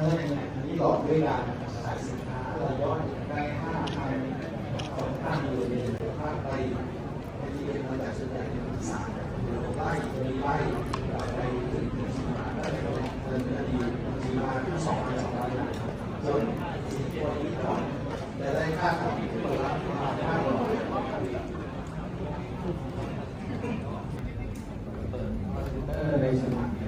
เงินอันนี้หลอกด้วยการขายสินค้าเรายอดได้ห้าพันสองพันอยู่ในภาคใต้ที่เป็นมาจากส่วนใหญ่ในภาคอีสานไล่มีไล่ไปถึงสิบาทได้เลยเงินอดีตมีมาทสองพันสองร้อยล้านส่วนสิ่งตัวนี้ก่อนจะได้ค่าขายที่ตัวละประมาณห้าร้อยเปิดคอมพิวเตอร์ในสมัครให้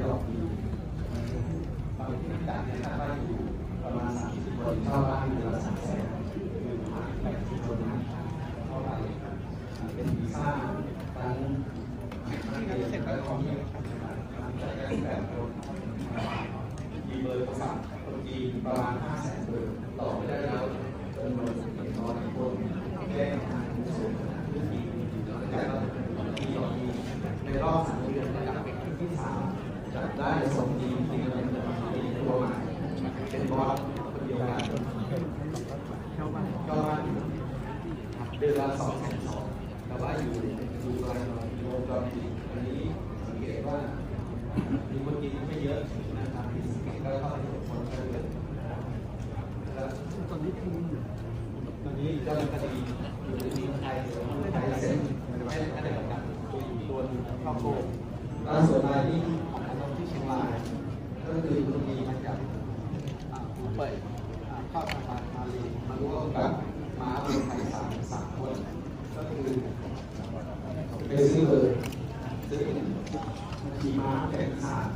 เราดีบางที่ากที่คาดว่าอยู่ประมาณ30คนเข้าบ้านเดือนละสามแสนคือผ่าน80คนเข้าไปเป็นวีซ่าทั้งที่เสร็จแล้วของที่จะได้แบบมีเบอร์โทรศัพท์คนจีนประมาณ5แสนเบอร์ต่อไม่ได้แล้วจำนวนเป็นร้อยคนแก้ปัญหาผู้สูงอายุที่มีแต่ละปีต่อปี ในรอบสามเดือนนะครับเป็นที่สามจัดได้สองทีมทีมละหนึ่งทีมตัวใหม่ เป็นบอสคนเดียวกันเข้าบ้านเข้าบ้านเดือนละสองแสนสองแต่ว่าอยู่อยู่กลางโยงกับอันนี้สังเกตว่ามีคนกินไม่เยอะนะครับที่สังเกตก็เท่าที่คนเฉลี่ยแล้วตอนนี้คือตอนนี้ก็มีคดีอยู่ในทีมไทยไทยเซ็นไม่ได้อะไรประกันตัวหนึงครอบครัวล่าสุดรายนี้ของเราที่เชียงรายก็คือคนดีมาจาก อ่าหูเป่ยเข้าทางการมาเลยมารู้ว่ากับมาเอาไทยสามสามคนก็คือไปซื้อเลยซื้อขี่ม้าแข่งขัน